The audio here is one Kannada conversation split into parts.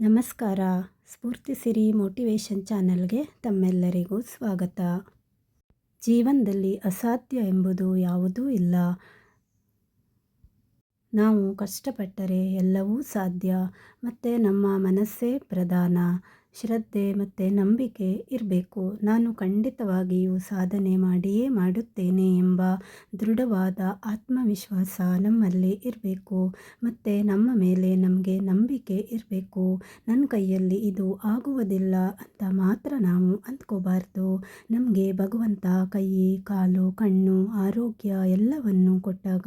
ನಮಸ್ಕಾರ. ಸ್ಫೂರ್ತಿ ಸಿರಿ ಮೋಟಿವೇಶನ್ ಚಾನಲ್ಗೆ ತಮ್ಮೆಲ್ಲರಿಗೂ ಸ್ವಾಗತ. ಜೀವನದಲ್ಲಿ ಅಸಾಧ್ಯ ಎಂಬುದು ಯಾವುದೂ ಇಲ್ಲ. ನಾವು ಕಷ್ಟಪಟ್ಟರೆ ಎಲ್ಲವೂ ಸಾಧ್ಯ. ಮತ್ತು ನಮ್ಮ ಮನಸ್ಸೇ ಪ್ರಧಾನ. ಶ್ರದ್ಧೆ ಮತ್ತು ನಂಬಿಕೆ ಇರಬೇಕು. ನಾನು ಖಂಡಿತವಾಗಿಯೂ ಸಾಧನೆ ಮಾಡಿಯೇ ಮಾಡುತ್ತೇನೆ ಎಂಬ ದೃಢವಾದ ಆತ್ಮವಿಶ್ವಾಸ ನಮ್ಮಲ್ಲಿ ಇರಬೇಕು. ಮತ್ತು ನಮ್ಮ ಮೇಲೆ ನಮಗೆ ನಂಬಿಕೆ ಇರಬೇಕು. ನನ್ನ ಕೈಯಲ್ಲಿ ಇದು ಆಗುವುದಿಲ್ಲ ಅಂತ ಮಾತ್ರ ನಾವು ಅಂದ್ಕೋಬಾರ್ದು. ನಮಗೆ ಭಗವಂತ ಕೈ, ಕಾಲು, ಕಣ್ಣು, ಆರೋಗ್ಯ ಎಲ್ಲವನ್ನು ಕೊಟ್ಟಾಗ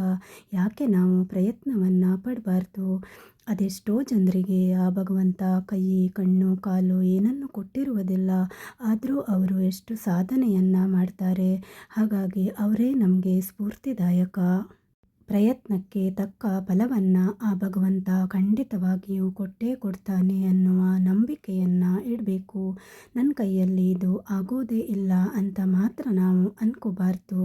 ಯಾಕೆ ನಾವು ಪ್ರಯತ್ನವನ್ನು ಪಡಬಾರ್ದು? ಅದೆಷ್ಟೋ ಜನರಿಗೆ ಆ ಭಗವಂತ ಕೈ, ಕಣ್ಣು, ಕಾಲು ಏನನ್ನು ಕೊಟ್ಟಿರುವುದಿಲ್ಲ. ಆದರೂ ಅವರು ಎಷ್ಟು ಸಾಧನೆಯನ್ನು ಮಾಡ್ತಾರೆ. ಹಾಗಾಗಿ ಅವರೇ ನಮಗೆ ಸ್ಫೂರ್ತಿದಾಯಕ ಪ್ರಯತ್ನಕ್ಕೆ ತಕ್ಕ ಫಲವನ್ನು ಆ ಭಗವಂತ ಖಂಡಿತವಾಗಿಯೂ ಕೊಟ್ಟೇ ಕೊಡ್ತಾನೆ ಅನ್ನುವ ನಂಬಿಕೆಯನ್ನು ಇಡಬೇಕು. ನನ್ನ ಕೈಯಲ್ಲಿ ಇದು ಆಗೋದೇ ಇಲ್ಲ ಅಂತ ಮಾತ್ರ ನಾವು ಅಂದ್ಕೋಬಾರ್ದು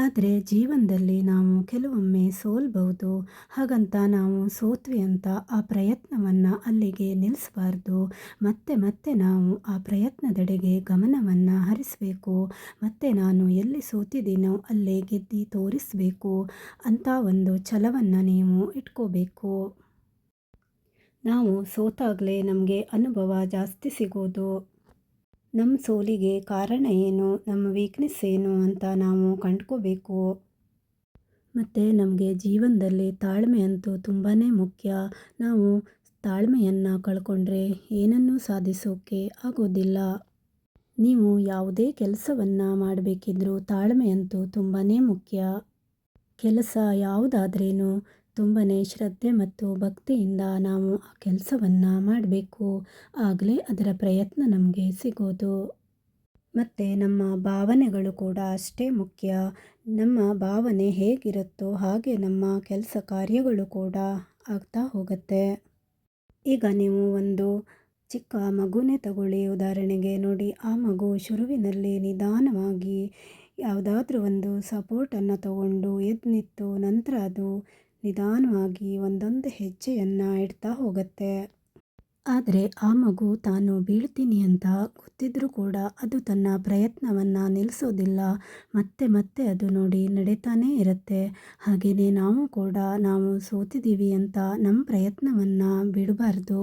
ಆದರೆ ಜೀವನದಲ್ಲಿ ನಾವು ಕೆಲವೊಮ್ಮೆ ಸೋಲ್ಬಹುದು. ಹಾಗಂತ ನಾವು ಸೋತ್ವಿ ಅಂತ ಆ ಪ್ರಯತ್ನವನ್ನು ಅಲ್ಲಿಗೆ ನಿಲ್ಲಿಸಬಾರ್ದು ಮತ್ತೆ ಮತ್ತೆ ನಾವು ಆ ಪ್ರಯತ್ನದೆಡೆಗೆ ಗಮನವನ್ನು ಹರಿಸಬೇಕು. ಮತ್ತು ನಾನು ಎಲ್ಲಿ ಸೋತಿದ್ದೀನೋ ಅಲ್ಲೇ ಗೆದ್ದಿ ತೋರಿಸಬೇಕು ಅಂತ ಒಂದು ಛಲವನ್ನು ನೀವು ಇಟ್ಕೋಬೇಕು. ನಾವು ಸೋತಾಗಲೇ ನಮಗೆ ಅನುಭವ ಜಾಸ್ತಿ ಸಿಗೋದು. ನಮ್ಮ ಸೋಲಿಗೆ ಕಾರಣ ಏನು ನಮ್ಮ ವೀಕ್ನೆಸ್ ಏನು ಅಂತ ನಾವು ಕಂಡ್ಕೋಬೇಕು. ಮತ್ತು ನಮಗೆ ಜೀವನದಲ್ಲಿ ತಾಳ್ಮೆ ಅಂತೂ ತುಂಬಾ ಮುಖ್ಯ. ನಾವು ತಾಳ್ಮೆಯನ್ನು ಕಳ್ಕೊಂಡ್ರೆ ಏನನ್ನೂ ಸಾಧಿಸೋಕ್ಕೆ ಆಗೋದಿಲ್ಲ. ನೀವು ಯಾವುದೇ ಕೆಲಸವನ್ನು ಮಾಡಬೇಕಿದ್ರೂ ತಾಳ್ಮೆ ಅಂತೂ ತುಂಬಾ ಮುಖ್ಯ. ಕೆಲಸ ಯಾವುದಾದ್ರೇನು ತುಂಬನೇ ಶ್ರದ್ಧೆ ಮತ್ತು ಭಕ್ತಿಯಿಂದ ನಾವು ಆ ಕೆಲಸವನ್ನು ಮಾಡಬೇಕು. ಆಗಲೇ ಅದರ ಪ್ರಯತ್ನ ನಮಗೆ ಸಿಗೋದು. ಮತ್ತು ನಮ್ಮ ಭಾವನೆಗಳು ಕೂಡ ಅಷ್ಟೇ ಮುಖ್ಯ. ನಮ್ಮ ಭಾವನೆ ಹೇಗಿರುತ್ತೋ ಹಾಗೆ ನಮ್ಮ ಕೆಲಸ ಕಾರ್ಯಗಳು ಕೂಡ ಆಗ್ತಾ ಹೋಗುತ್ತೆ. ಈಗ ನೀವು ಒಂದು ಚಿಕ್ಕ ಮಗುನೇ ತಗೊಳ್ಳಿ. ಉದಾಹರಣೆಗೆ ನೋಡಿ, ಆ ಮಗು ಶುರುವಿನಲ್ಲಿ ನಿಧಾನವಾಗಿ ಯಾವುದಾದ್ರೂ ಒಂದು ಸಪೋರ್ಟನ್ನು ತಗೊಂಡು ಎದ್ದು ನಿಂತು ನಂತರ ಅದು ನಿಧಾನವಾಗಿ ಒಂದೊಂದು ಹೆಜ್ಜೆಯನ್ನು ಇಡ್ತಾ ಹೋಗುತ್ತೆ. ಆದರೆ ಆ ಮಗು ತಾನು ಬೀಳ್ತೀನಿ ಅಂತ ಗೊತ್ತಿದ್ರೂ ಕೂಡ ಅದು ತನ್ನ ಪ್ರಯತ್ನವನ್ನು ನಿಲ್ಲಿಸೋದಿಲ್ಲ ಮತ್ತೆ ಮತ್ತೆ ಅದು ನೋಡಿ ನಡೀತಾನೇ ಇರುತ್ತೆ. ಹಾಗೆಯೇ ನಾವು ಕೂಡ ನಾವು ಸೋತಿದ್ದೀವಿ ಅಂತ ನಮ್ಮ ಪ್ರಯತ್ನವನ್ನು ಬಿಡಬಾರ್ದು.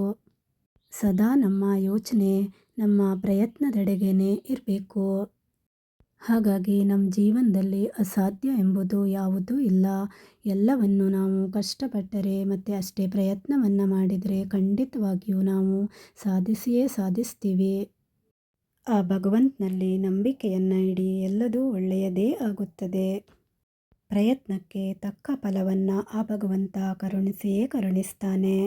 ಸದಾ ನಮ್ಮ ಯೋಚನೆ ನಮ್ಮ ಪ್ರಯತ್ನದೆಡೆಗೇ ಇರಬೇಕು. ಹಾಗಾಗಿ ನಮ್ಮ ಜೀವನದಲ್ಲಿ ಅಸಾಧ್ಯ ಎಂಬುದು ಯಾವುದೂ ಇಲ್ಲ. ಎಲ್ಲವನ್ನು ನಾವು ಕಷ್ಟಪಟ್ಟರೆ ಮತ್ತು ಅಷ್ಟೇ ಪ್ರಯತ್ನವನ್ನು ಮಾಡಿದರೆ ಖಂಡಿತವಾಗಿಯೂ ನಾವು ಸಾಧಿಸಿಯೇ ಸಾಧಿಸ್ತೀವಿ. ಆ ಭಗವಂತನಲ್ಲಿ ನಂಬಿಕೆಯನ್ನು ಇಡಿ ಎಲ್ಲದೂ ಒಳ್ಳೆಯದೇ ಆಗುತ್ತದೆ. ಪ್ರಯತ್ನಕ್ಕೆ ತಕ್ಕ ಫಲವನ್ನು ಆ ಭಗವಂತ ಕರುಣಿಸಿಯೇ ಕರುಣಿಸ್ತಾನೆ.